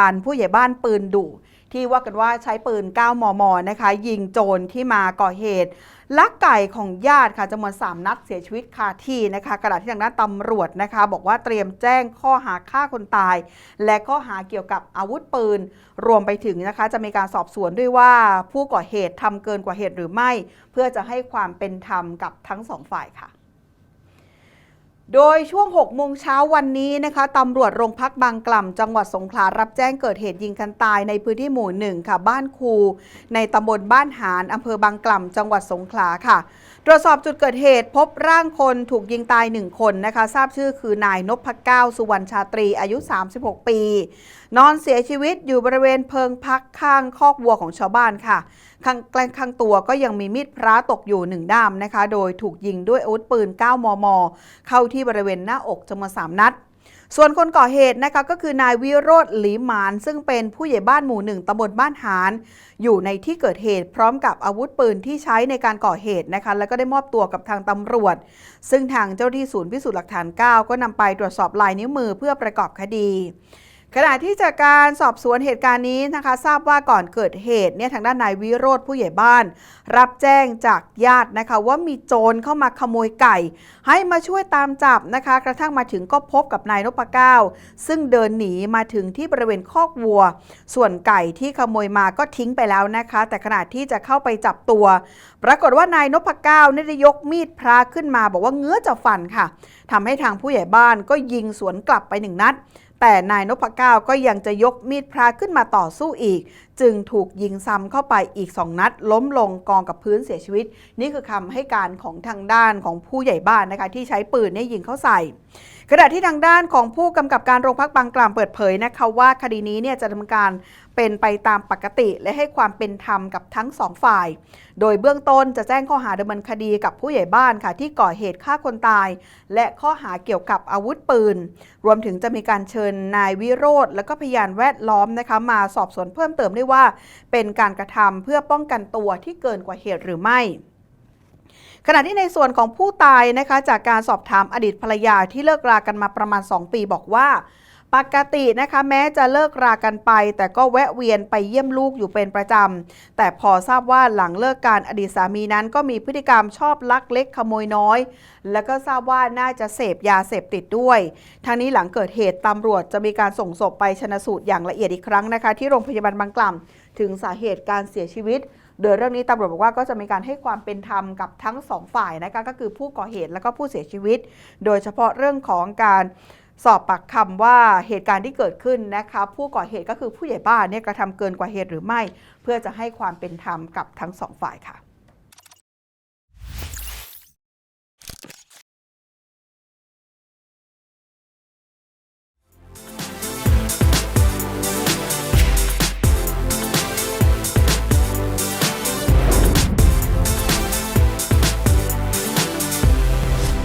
การผู้ใหญ่บ้านปืนดุที่ว่ากันว่าใช้ปืน 9 มม นะคะ ยิงโจรที่มาก่อเหตุลักไก่ของญาติค่ะจำนวน 3 นัดเสียชีวิตคาที่นะคะกระดาษที่ทางด้านตำรวจนะคะ บอกว่าเตรียมแจ้งข้อหาฆ่าคนตาย และข้อหาเกี่ยวกับอาวุธปืน รวมไปถึงนะคะ จะมีการสอบสวนด้วยว่าผู้ก่อเหตุทำเกินกว่าเหตุหรือไม่ เพื่อจะให้ความเป็นธรรมกับทั้งสองฝ่ายค่ะ โดยช่วง 6 โมงเช้าวันนี้นะคะตำรวจโรงพักบางกล่ำจังหวัดสงขลารับแจ้งเกิดเหตุยิงกันตายในพื้นที่หมู่หนึ่งค่ะ บ้านคู ในตำบลบ้านหานอำเภอบางกล่ำจังหวัดสงขลาค่ะ รวจสอบจุดเกิดเหตุพบร่างคนถูกยิงตาย1คนนะคะ ทราบชื่อคือนายนพเก้าสุวรรณชาตรีอายุ 36 ปี นอนเสียชีวิตอยู่บริเวณเพิงพักข้างคอกวัวของชาวบ้านค่ะข้างแกล้ข้างตัวก็ยังมีมีดพระตกอยู่หนึ่งด้ามนะคะ โดยถูกยิงด้วยอาวุธปืน 9 มม เข้าที่บริเวณหน้าอกจำนวน3นัด ส่วนคนก่อเหตุนะคะก็คือนายวิโรธหลีหมาน ซึ่งเป็นผู้ใหญ่บ้านหมู่หนึ่งตำบลบ้านหานอยู่ในที่เกิดเหตุ พร้อมกับอาวุธปืนที่ใช้ในการก่อเหตุนะคะแล้วก็ได้มอบตัวกับทางตำรวจ ซึ่งทางเจ้าหน้าที่ศูนย์พิสูจน์หลักฐาน 9 ก็นำไปตรวจสอบลายนิ้วมือเพื่อประกอบคดี ขณะที่จากการสอบสวนเหตุการณ์นี้นะคะ ทราบว่าก่อนเกิดเหตุเนี่ยทางด้านนายวิโรธผู้ใหญ่บ้าน รับแจ้งจากญาตินะคะ ว่ามีโจรเข้ามาขโมยไก่ ให้มาช่วยตามจับนะคะ กระทั่งมาถึงก็พบกับนายนพเก้า ซึ่งเดินหนีมาถึงที่บริเวณคอกวัว ส่วนไก่ที่ขโมยมาก็ทิ้งไปแล้วนะคะ แต่ขณะที่จะเข้าไปจับตัว ปรากฏว่านายนพเก้าเนี่ยได้ยกมีดพระขึ้นมา บอกว่าเงื้อจะฟันค่ะทำให้ทางผู้ใหญ่บ้านก็ยิงสวนกลับไปหนึ่งนัด แต่นายนพเก้าก็ยังจะยกมีดพระขึ้นมาต่อสู้อีก จึงถูกยิงซ้ำเข้าไปอีก2นัด ล้มลงกองกับพื้นเสียชีวิต นี่คือคำให้การของทางด้านของผู้ใหญ่บ้านนะคะที่ใช้ปืนเนี่ยยิงเข้าใส่ขณะที่ทางด้านของผู้กำกับการโรงพักบางกล่ำเปิดเผยนะคะว่าคดีนี้เนี่ยจะดำเนินการเป็นไปตามปกติ และให้ความเป็นธรรมกับทั้งสองฝ่าย โดยเบื้องต้นจะแจ้งข้อหาดำเนินคดีกับผู้ใหญ่บ้านค่ะ ที่ก่อเหตุฆ่าคนตาย และข้อหาเกี่ยวกับอาวุธปืน รวมถึงจะมีการเชิญนายวิโรธและก็พยานแวดล้อมนะคะมาสอบสวนเพิ่มเติมด้วยว่าเป็นการกระทำเพื่อป้องกันตัวที่เกินกว่าเหตุหรือไม่ขณะที่ในส่วนของผู้ตายนะคะจากการสอบถามอดีตภรรยาที่เลิกรากันมาประมาณ 2 ปีบอกว่า ปกตินะคะแม้จะเลิกรากันไป แต่ก็แวะเวียนไปเยี่ยมลูกอยู่เป็นประจำ แต่พอทราบว่าหลังเลิกการอดีตสามีนั้นก็มีพฤติกรรมชอบลักเล็กขโมยน้อย แล้วก็ทราบว่าน่าจะเสพยาเสพติดด้วยทางนี้หลังเกิดเหตุตำรวจจะมีการส่งศพไปชนะสูตรอย่างละเอียดอีกครั้งนะคะ ที่โรงพยาบาลบางกล่ำถึงสาเหตุการเสียชีวิตโดยเรื่องนี้ตำรวจบอกว่าก็จะมีการให้ความเป็นธรรมกับทั้งสองฝ่ายนะคะก็คือผู้ก่อเหตุและก็ผู้เสียชีวิต โดยเฉพาะเรื่องของการ สอบปากคำว่าเหตุการณ์ที่เกิดขึ้นนะคะผู้ก่อเหตุก็คือผู้ใหญ่บ้านเนี่ยกระทำเกินกว่าเหตุหรือไม่ เพื่อจะให้ความเป็นธรรมกับทั้งสองฝ่ายค่ะ